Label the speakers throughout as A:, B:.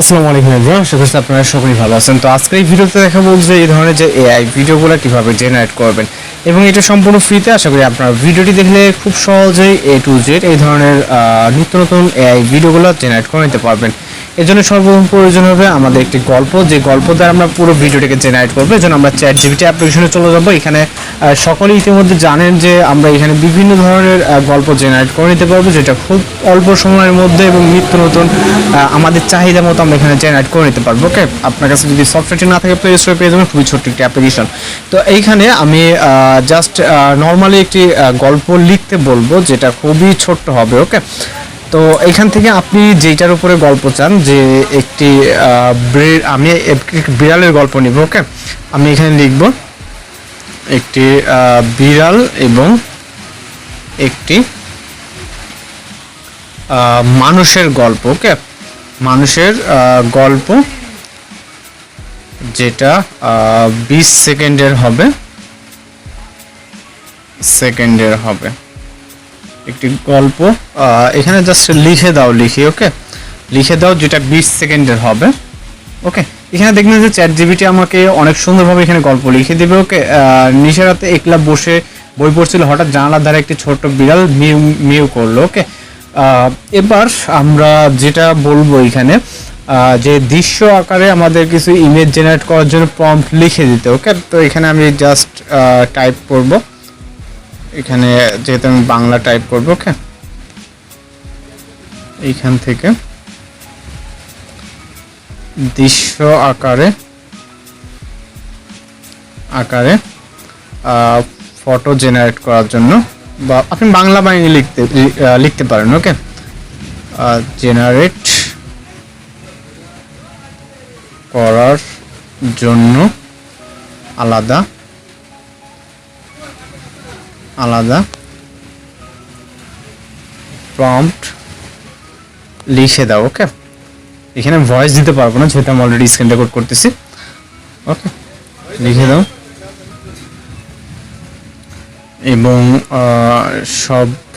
A: আসসালামু আলাইকুম এভরিওয়ান আশা করছি আপনারা সকলেই ভালো আছেন। তো আজকের এই ভিডিওতে দেখাবো যে এই ধরনের যে এআই ভিডিওগুলো কীভাবে জেনারেট করবেন এবং এটা সম্পূর্ণ ফ্রিতে আশা করি আপনারা ভিডিওটি দেখলে খুব সহজেই এ টু জেড এই ধরনের নিত্য নতুন এআই ভিডিওগুলো জেনারেট করে নিতে পারবেন। এর জন্য সর্বপ্রথম প্রয়োজন হবে আমাদের একটি গল্প। যে গল্প দ্বারা আমরা পুরো ভিডিওটিকে জেনারেট করব এই জন্য আমরা চ্যাট জিবিটি অ্যাপ্লিকেশনে চলে যাব। এখানে সকলেই ইতিমধ্যে জানেন যে আমরা এখানে বিভিন্ন ধরনের গল্প জেনারেট করে নিতে পারব, যেটা খুব অল্প সময়ের মধ্যে এবং নিত্য নতুন আমাদের চাহিদা মতো আমরা এখানে জেনারেট করে নিতে পারব ওকে আপনার কাছে যদি সফটওয়্যারটি না থাকে প্লে স্টোরে পেয়ে যাবেন, খুবই ছোট্ট একটি অ্যাপ্লিকেশন তো এইখানে আমি জাস্ট নর্মালি একটি গল্প লিখতে বলব, যেটা খুবই ছোট্ট হবে ওকে তো এইখান থেকে আপনি যেটার উপরে গল্প চান, যে একটি আমি বিড়ালের গল্প নিব, ওকে? আমি এখানে লিখব, একটি বিড়াল এবং একটি মানুষের গল্প, ওকে? মানুষের গল্প যেটা বিশ সেকেন্ডের হবে সেকেন্ডের হবে। একটি গল্প। এখানে জাস্ট লিখে দাও, লিখি ওকে লিখে দাও যেটা বিশ সেকেন্ডের হবে ওকে এখানে দেখবেন যে চ্যাট জিবিটি আমাকে অনেক সুন্দরভাবে এখানে গল্প লিখে দেবে ওকে নিশে রাতে একলা বসে বই পড়ছিল, হঠাৎ জানালার ধারে একটি ছোট্ট বিড়াল মিউ মিউ করল ওকে এবার আমরা যেটা বলব এখানে যে দৃশ্য আকারে আমাদের কিছু ইমেজ জেনারেট করার জন্য প্রম্পট লিখে দিতে ওকে তো এখানে আমি জাস্ট টাইপ করব। এখানে যেহেতু আমি বাংলা টাইপ করব ওকে এইখান থেকে দৃশ্য আকারে আকারে ফটো জেনারেট করার জন্য বা আপনি বাংলা বাহিনী লিখতে লিখতে পারেন ওকে জেনারেট করার জন্য আলাদা আলাদা। প্রম্পট লিখে দাও ওকে এখানে ভয়েস দিতে পারব না, যেহেতু আমি অলরেডি স্ক্রিন রেকর্ড করতেছি। ওকে লিখে দাও। এবং সবগুলো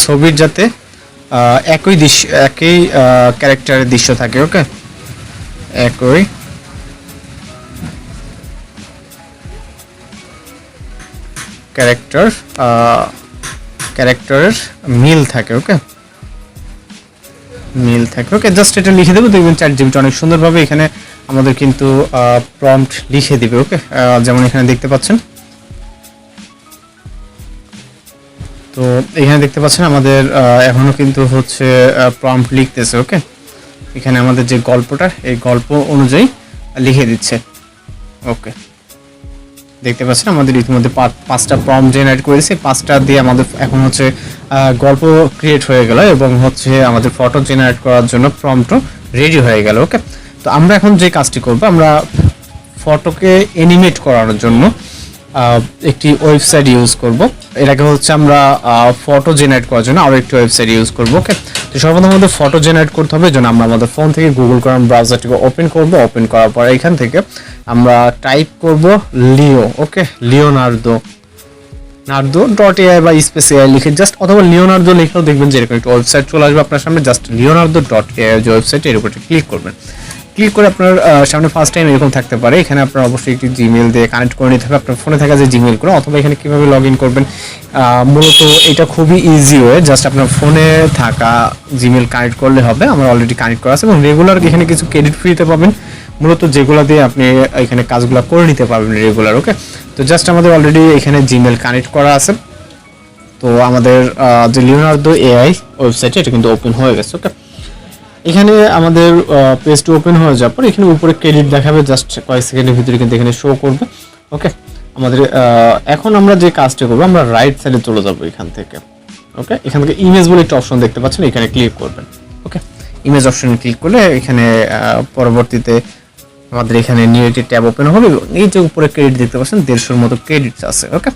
A: ছবির যাতে একই দৃশ্য একই ক্যারেক্টারের দৃশ্য থাকে ওকে একই ক্যারেক্টার ক্যারেক্টারের মিল থাকে ওকে মিল থাকে ওকে জাস্ট এটা লিখে দেবো, দেখবেন চ্যাট জিবিটা অনেক সুন্দরভাবে এখানে আমাদের কিন্তু প্রম্পট লিখে দিবে ওকে যেমন এখানে দেখতে পাচ্ছেন। তো এখানে দেখতে পাচ্ছেন আমাদের এখনও কিন্তু হচ্ছে প্রম্পট লিখতেছে ওকে এখানে আমাদের যে গল্পটা, এই গল্প অনুযায়ী লিখে দিচ্ছে ওকে দেখতে পাচ্ছেন, আমাদের ইতিমধ্যে পাঁচটা প্রম জেনারেট করেছি। পাঁচটা দিয়ে আমাদের এখন হচ্ছে গল্প ক্রিয়েট হয়ে গেল এবং হচ্ছে আমাদের ফটো জেনারেট করার জন্য প্রমটো রেডি হয়ে গেল ওকে তো আমরা এখন যে কাজটি করব, আমরা ফটোকে এনিমেট করানোর জন্য একটি ওয়েবসাইট ইউজ করব। আগে হচ্ছে আমরা ফটো জেনারেট করার জন্য আরও একটি ওয়েবসাইট ইউজ করব ওকে তো সর্বপ্রথম আমাদের ফটো জেনারেট করতে হবে যেন আমরা আমাদের ফোন থেকে গুগল ক্রোম ব্রাউজারটিকে ওপেন করব। ওপেন করার পর এখান থেকে আমরা টাইপ করব leo okay Leonardo nardo dot AI বা স্পেস এআই লিখে জাস্ট অথবা লিওনার্দো লিখেও দেখবেন যে এরকম একটা ওয়েবসাইট চলে আসবে আপনার সামনে জাস্ট লিওনার্দো ডট এআই যে ওয়েবসাইট এর উপরে ক্লিক করবেন। ক্লিক করে আপনার সামনে ফার্স্ট টাইম এরকম থাকতে পারে। এখানে আপনার অবশ্যই একটি জিমেল দিয়ে কানেক্ট করে নিতে হবে। আপনার ফোনে থাকা যে জিমেল করে অথবা এখানে কীভাবে লগ ইন করবেন মূলত এটা খুবই ইজি ওয়ে জাস্ট আপনার ফোনে থাকা জিমেল কানেক্ট করলে হবে। আমার অলরেডি কানেক্ট করা আছে এবং রেগুলার এখানে কিছু ক্রেডিট ফ্রিতে পাবেন। মূলত যেগুলো দিয়ে আপনি এখানে কাজগুলো করে নিতে পারবেন রেগুলার ওকে তো জাস্ট আমাদের অলরেডি এখানে জিমেল কানেক্ট করা আছে। তো আমাদের যে লিওনার্দো এআই ওয়েবসাইটে এটা কিন্তু ওপেন হয়ে গেছে ওকে এখানে আমাদের পেজটি ওপেন হয়ে যাওয়ার পর এখানে উপরে ক্রেডিট দেখাবে জাস্ট কয়েক সেকেন্ডের ভিতরে কিন্তু এখানে শো করবে ওকে আমাদের এখন আমরা যে কাজটা করব, আমরা রাইট সাইডে চলে যাব এখান থেকে ওকে এখান থেকে ইমেজ বলে একটা অপশন দেখতে পাচ্ছেন, এখানে ক্লিক করবেন ওকে ইমেজ অপশনে ক্লিক করলে এখানে পরবর্তীতে আমাদের এখানে নিউ একটি ট্যাব ওপেন হবে এই যে উপরে ক্রেডিট দেখতে পাচ্ছেন, দেড়শোর মতো ক্রেডিটস আছে ওকে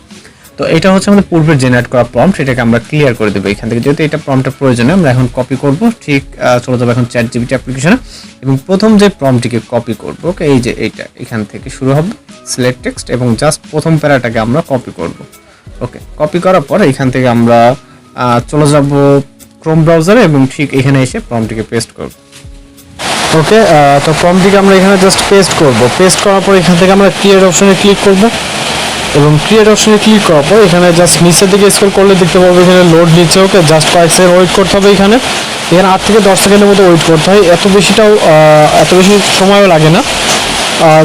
A: তো এটা হচ্ছে আমাদের পূর্বে জেনারেট করা প্রম্পট এটাকে আমরা ক্লিয়ার করে দেবো এখান থেকে। যেহেতু এটা প্রম্পটের প্রয়োজনে আমরা এখন কপি করব, ঠিক চলে যাব এখন চ্যাট জিবিটি অ্যাপ্লিকেশনে এবং প্রথম যে প্রম্পটিকে কপি করব, ওকে, এই যে এইটা, এখান থেকে শুরু হবে সিলেক্ট টেক্সট এবং জাস্ট প্রথম প্যারাটাকে আমরা কপি করব। ওকে কপি করার পর এখান থেকে আমরা চলে যাব ক্রোম ব্রাউজারে এবং ঠিক এখানে এসে প্রমটিকে পেস্ট করব।
B: ওকে তো প্রমটিকে আমরা এখানে জাস্ট পেস্ট করব। পেস্ট করার পর এখান থেকে আমরা ক্রিয়েট অপশনে ক্লিক করব। এবং ক্রিয়েট অপশনে ক্লিক করার পর এখানে জাস্ট নিচের দিকে স্কোর করলে দেখতে পাবো এখানে লোড নিচ্ছে ওকে জাস্ট কয়েক সেকেন্ড ওয়েট করতে হবে এখানে। এখানে আট থেকে দশ সেকেন্ডের মতো ওয়েট করতে হয়, এত বেশিটাও এত বেশি সময়ও লাগে না।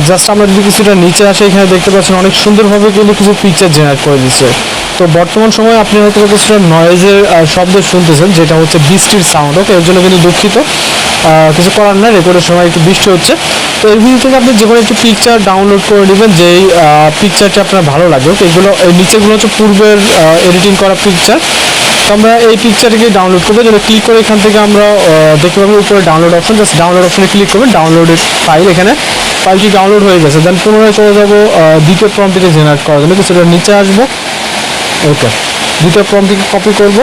B: জাস্ট আমরা যদি কিছুটা নিচে আসে, এখানে দেখতে পাচ্ছেন অনেক সুন্দরভাবে কিন্তু কিছু পিকচার জেনারেট করে দিচ্ছে। তো বর্তমান সময়ে আপনি হয়তো কিছুটা নয়েজের শব্দ শুনতেছেন, যেটা হচ্ছে বৃষ্টির সাউন্ড ওকে এর জন্য কিন্তু দুঃখিত। কিছু করার না রেকর্ডের সময় একটু বৃষ্টি হচ্ছে। তো এর ভিতর থেকে আপনি যে কোনো একটি পিকচার ডাউনলোড করে নেবেন, যেই পিকচারটি আপনার ভালো লাগে এগুলো, এই নিচেগুলো হচ্ছে পূর্বের এডিটিং করা পিকচার তো আমরা এই পিকচারটিকে ডাউনলোড করব যেটা ক্লিক করে এখান থেকে আমরা দেখতে পাবো উপরে ডাউনলোড অপশন জাস্ট ডাউনলোড অপশনে ক্লিক করবেন ডাউনলোডের ফাইল এখানে। ফাইলটি ডাউনলোড হয়ে গেছে। দেন পুনরায় চলে যাব দ্বিতীয় প্রম্পটিতে জেনারেট করার জন্য। কিছুটা নিচে আসব। ওকে দ্বিতীয় প্রম্পটিকে কপি করব।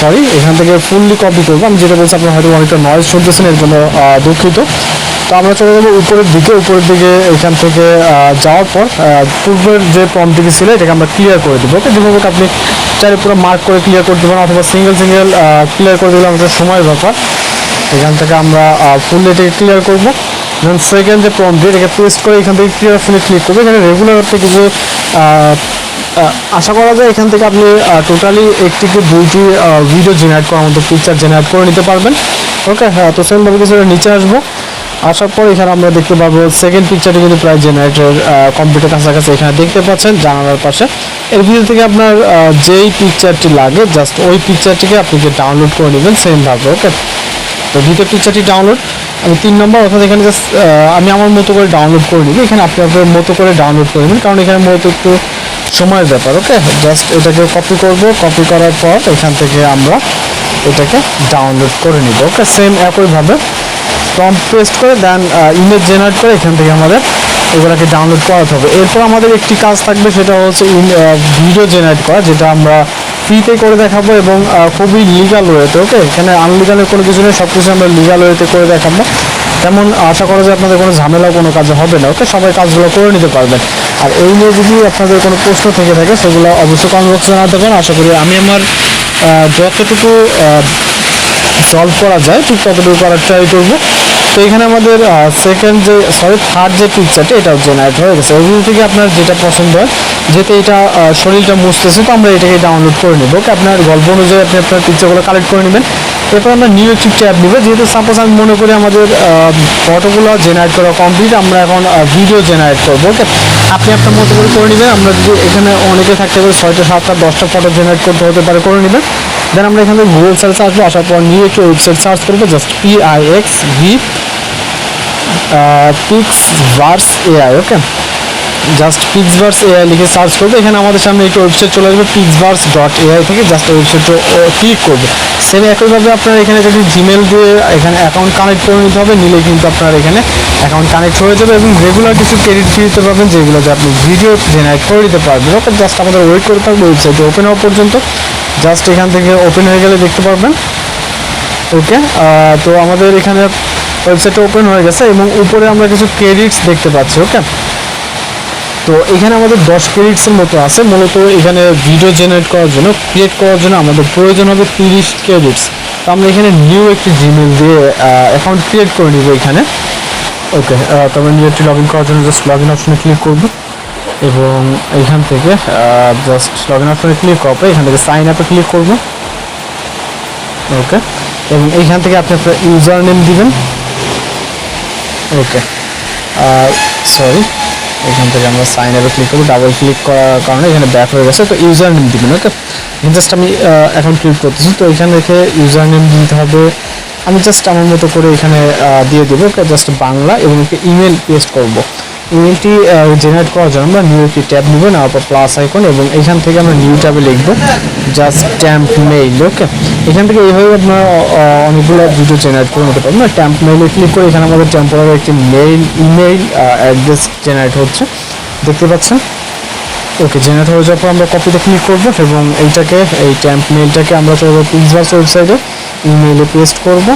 B: সরি এখান থেকে ফুললি কপি করব। আমি যেটা বলছি আপনার হয়তো অনেকটা নয়েজ শুনতেছেন এর জন্য দুঃখিত। তো আমরা চলে যাব উপরের দিকে। উপরের দিকে এখান থেকে যাওয়ার পর পূর্বের যে প্রম্পটিকে ছিল এটাকে আমরা ক্লিয়ার করে দেবো। ওকে যেভাবে আপনি চাইলে পুরো মার্ক করে ক্লিয়ার করতে পারেন অথবা সিঙ্গেল সিঙ্গেল ক্লিয়ার করে দিলে আমাদের সময়ের ব্যাপার। এখান থেকে আমরা ফুল এটাকে ক্লিয়ার করব। দেন সেকেন্ড যে প্রম্পট এটাকে পেস্ট করে এখান থেকে ক্লিয়ার অপশনে ক্লিক করব। এখানে রেগুলার আহ, আহ, আশা করা যায় এখান থেকে আপনি টোটালি একটি কি দুইটি ভিডিও জেনারেট করার মতো পিকচার জেনারেট করে নিতে পারবেন। ওকে হ্যাঁ তো সেমভাবে কিছুটা নিচে আসব। আসার পর এখানে আমরা দেখতে পাবো সেকেন্ড পিকচারটি কিন্তু প্রায় জেনারেটর কম্পিউটার কাছাকাছি এখানে দেখতে পাচ্ছেন জানালার পাশে। এর ভিতর থেকে আপনার যেই পিকচারটি লাগে জাস্ট ওই পিকচারটিকে আপনি যে ডাউনলোড করে নেবেন সেমভাবে ওকে তো দ্বিতীয় পিকচারটি ডাউনলোড আমি তিন নম্বর অর্থাৎ এখানে জাস্ট আমি আমার মতো করে ডাউনলোড করে নিবি। এখানে আপনি আপনার মতো করে ডাউনলোড করে নেবেন, কারণ এখানে মূলত একটু সময়ের ব্যাপার ওকে জাস্ট এটাকে কপি করব কপি করার পর এখান থেকে আমরা এটাকে ডাউনলোড করে নিব ওকে সেম একইভাবে ফর্ম পেস্ট করে দেন ইমেজ জেনারেট করে এখান থেকে আমাদের এগুলোকে ডাউনলোড করাতে হবে। এরপর আমাদের একটি কাজ থাকবে, সেটা হচ্ছে ভিডিও জেনারেট করা, যেটা আমরা ফ্রিতে করে দেখাবো এবং খুবই লিগাল ওয়েতে ওকে এখানে আনলিগালের কোনো কিছু নেই সব কিছু আমরা লিগাল ওয়েতে করে দেখাবো। তেমন আশা করা যায় আপনাদের কোনো ঝামেলা, কোনো কাজে হবে না। ওকে, সবাই কাজগুলো করে নিতে পারবেন। আর এই নিয়ে যদি আপনাদের কোনো প্রশ্ন থেকে থাকে, সেগুলো অবশ্যই কমেন্ট বক্সে জানাতে পারেন। আশা করি আমি আমার যতটুকু সলভ করা যায়, ঠিক ততটুকু করার ট্রাই করব। তো এখানে আমাদের সেকেন্ড যে সরি থার্ড যে পিকচারটা এটাও জেনারেট হয়ে গেছে। ওইগুলো থেকে আপনার যেটা পছন্দ হয় যেতে এটা শরীরটা মুছতেছে, তো আমরা এটাকে ডাউনলোড করে নেব। ওকে, আপনার গল্প অনুযায়ী আপনি আপনার পিকচারগুলো কালেক্ট করে নেবেন। এরপর আমরা নিউ একটি ট্যাব নিব। যেহেতু সাপোজ আমি মনে করি আমাদের ফটোগুলো জেনারেট করা কমপ্লিট আমরা এখন ভিডিও জেনারেট করব ওকে আপনি আপনার মতো করে করে নেবেন। আমরা যদি এখানে অনেকে থাকতে পারে ছয়টা, সাতটা, দশটা ফটো জেনারেট করতে হতে পারে, করে নেবেন। দেন আমরা এখানে গুগল সার্চ আসব, আসার পর নিউ একটি ওয়েবসাইট সার্চ করব just P I X V PixVerse AI okay just PixVerse AI লিখে সার্চ করবে। এখানে আমাদের সামনে একটি ওয়েবসাইট চলে আসবে পিক্সভার্স ডট এআই থেকে জাস্ট ওয়েবসাইটে ক্লিক করবে। সেম একইভাবে আপনার এখানে যদি জিমেল দিয়ে এখানে অ্যাকাউন্ট কানেক্ট করে নিতে হবে, নিলে কিন্তু আপনার এখানে অ্যাকাউন্ট কানেক্ট হয়ে যাবে এবং রেগুলার কিছু ক্রেডিট দিতে পারবেন যেগুলোতে আপনি ভিডিও জেনারেট করে দিতে পারবেন। ওকে জাস্ট আমাদের ওয়েট করে থাকবে ওয়েবসাইটে ওপেন হওয়া পর্যন্ত। জাস্ট এখান থেকে ওপেন হয়ে গেলে দেখতে পারবেন। ওকে তো আমাদের এখানে ওয়েবসাইটটা ওপেন হয়ে গেছে এবং উপরে আমরা কিছু ক্রেডিটস দেখতে পাচ্ছি ওকে তো এখানে আমাদের দশ ক্রেডিটসের মতো আছে। মূলত এখানে ভিডিও জেনারেট করার জন্য ক্রিয়েট করার জন্য আমাদের প্রয়োজন হবে তিরিশ ক্রেডিটস তো আমরা এখানে নিউ একটি জিমেল দিয়ে অ্যাকাউন্ট ক্রিয়েট করে নিব এখানে। ওকে তবে নিউ একটি লগ ইন করার জন্য জাস্ট লগ ইন অপশনে ক্লিক করব। এবং এখান থেকে জাস্ট লগ ইন অপশনে ক্লিক পর এখান থেকে সাইন আপে ক্লিক করব। ওকে এবং এইখান থেকে আপনি আপনার ইউজার নেম দিবেন ওকে সরি এখান থেকে আমরা সাইন আপে ক্লিক করব ডাবল ক্লিক করার কারণে এখানে ব্যাক হয়ে গেছে, তো ইউজার নেম দিবেন ওকে জাস্ট আমি এখন ক্লিক করতেছি, তো এখানে রেখে ইউজার নেম দিতে হবে। আমি জাস্ট আমার মতো করে এখানে দিয়ে দেবো জাস্ট বাংলা এবং ইমেল পেস্ট করব। ইমেলটি জেনারেট করার জন্য আমরা নিউ একটি ট্যাব নেব নেওয়ার পর প্লাস আইকন এবং এখান থেকে আমরা নিউ ট্যাবে লিখব জাস্ট ট্যাম্প মেইল ওকে এখান থেকে এইভাবে আপনার অনেকগুলো ভিডিও জেনারেট করে নিতে পারবেন। ট্যাম্প মেইলে ক্লিক করে এখানে আমাদের টেম্পোরারি একটি মেইল ইমেইল অ্যাড্রেস জেনারেট হচ্ছে। দেখতে পাচ্ছেন? ওকে জেনারেট হয়ে যাওয়ার পর আমরা কপিতে ক্লিক করব এবং এইটাকে, এই ট্যাম্প মেইলটাকে আমরা চলবো পিক্সভার্স ওয়েবসাইটে ইমেইলে পেস্ট করব।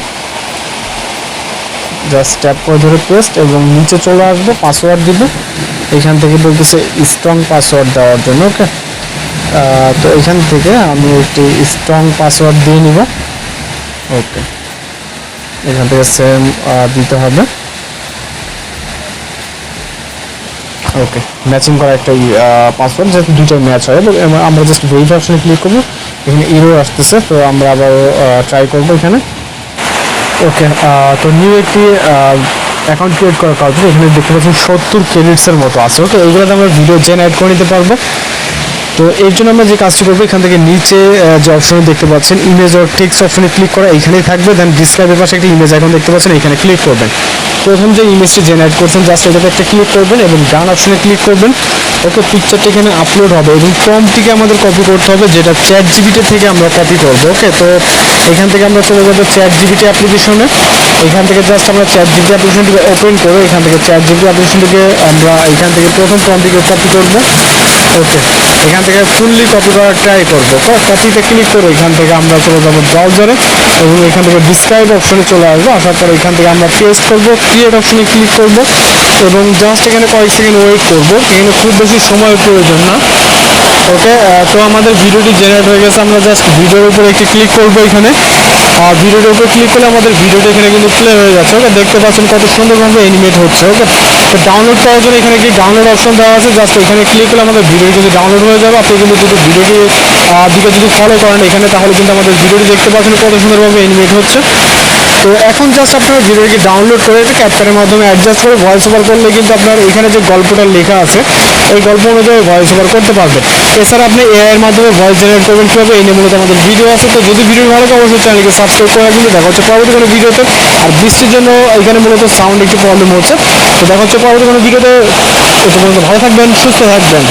B: জাস্ট ট্যাপ করে ধরে পেস্ট এবং নিচে চলে আসব পাসওয়ার্ড দিব এখান থেকে বলতেছে স্ট্রং পাসওয়ার্ড দেওয়ার জন্য ওকে তো এখান থেকে আমি একটি স্ট্রং পাসওয়ার্ড দিয়ে নিব।
A: ওকে
B: এখান থেকে সেম দিতে হবে। ওকে ম্যাচিং করা একটা পাসওয়ার্ড যাতে দুটো ম্যাচ হয় আমরা জাস্ট ভেরিফাই অপশনে ক্লিক করব। এখানে ইরো আসতেছে, তো আমরা আবার ট্রাই করব এখানে। ওকে তো নিউ একটি অ্যাকাউন্ট ক্রিয়েট করার কারণে এখানে দেখতে পাচ্ছেন সত্তর ক্রেডিটসের মতো আছে। ওকে এইগুলোতে আমরা ভিডিও জেনারেট করে নিতে পারব। তো এর জন্য আমরা যে কাজটি করব, এখান থেকে নিচে যে অপশন দেখতে পাচ্ছেন ইমেজ অর টেক্সট অপশনে ক্লিক করা এখানেই থাকবে দেন ডিসক্রাইবের পাশে একটা ইমেজ এখন দেখতে পাচ্ছেন এখানে ক্লিক করবেন। প্রথম যে ইমেজটি জেনারেট করছেন জাস্ট এটাতে একটা ক্লিক করবেন এবং ডান অপশনে ক্লিক করবেন। ওকে পিকচারটি এখানে আপলোড হবে এবং ফর্মটিকে আমাদের কপি করতে হবে, যেটা চ্যাট জিবিটি থেকে আমরা কপি করব, ওকে? তো এখান থেকে আমরা চলে যাব চ্যাট জিবিটি অ্যাপ্লিকেশনে এখান থেকে জাস্ট আমরা চ্যাট জিবিটি অ্যাপ্লিকেশনটিকে ওপেন করে এখান থেকে চ্যাট জিবিটি অ্যাপ্লিকেশনটিকে আমরা এখান থেকে প্রথম ফর্মটিকে কপি করব। ওকে, এখান থেকে ফুললি কপি করার ট্রাই করব। কপিতে ক্লিক করে এখান থেকে আমরা চলে যাব ব্রাউজারে এবং এখান থেকে ডিসক্রাইব অপশনে চলে আসব। আসার পরে এখান থেকে আমরা পেস্ট করব ক্রিয়েট অপশনে ক্লিক করব এবং জাস্ট এখানে কয়েক সেকেন্ড ওয়েট করব, এখানে খুব বেশি সময় প্রয়োজন না। ওকে তো আমাদের ভিডিওটি জেনারেট হয়ে গেছে। আমরা জাস্ট ভিডিওর উপরে একটি ক্লিক করব এখানে। ভিডিওর উপরে ক্লিক করলে আমাদের ভিডিওটা এখানে কিন্তু প্লে হয়ে যাচ্ছে ওকে দেখতে পাচ্ছেন কত সুন্দরভাবে এনিমেট হচ্ছে ওকে তো ডাউনলোড করার জন্য এখানে কি ডাউনলোড অপশন দেওয়া আছে জাস্ট এখানে ক্লিক করলে আমাদের ভিডিও কিন্তু ডাউনলোড হয়ে যাবে। আপনি কিন্তু যদি ভিডিওটি দিকে যদি ফলো করেন এখানে, তাহলে কিন্তু আমাদের ভিডিওটি দেখতে পাচ্ছেন কত সুন্দরভাবে এনিমেট হচ্ছে। তো এখন জাস্ট আপনারা ভিডিওটি ডাউনলোড করে ক্যাপচারের মাধ্যমে অ্যাডজাস্ট করে ভয়েস ওভার করলে কিন্তু আপনার এখানে যে গল্পটা লেখা আছে এই গল্প অনুযায়ী ভয়েস ওভার করতে পারবেন। এছাড়া আপনি এআইয়ের মাধ্যমে ভয়েস জেনারেট করবেন কীভাবে, এই নিয়ে মূলত আমাদের ভিডিও আছে। তো যদি ভিডিও ভালো লাগে, অবশ্যই চ্যানেলকে সাবস্ক্রাইব করে রাখবেন। দেখা হচ্ছে পরবর্তী কোনো ভিডিওতে আর বৃষ্টির জন্য এখানে মূলত সাউন্ড একটু প্রবলেম হচ্ছে। তো দেখা হচ্ছে পরবর্তী কোনো ভিডিওতে ভালো থাকবেন, সুস্থ থাকবেন।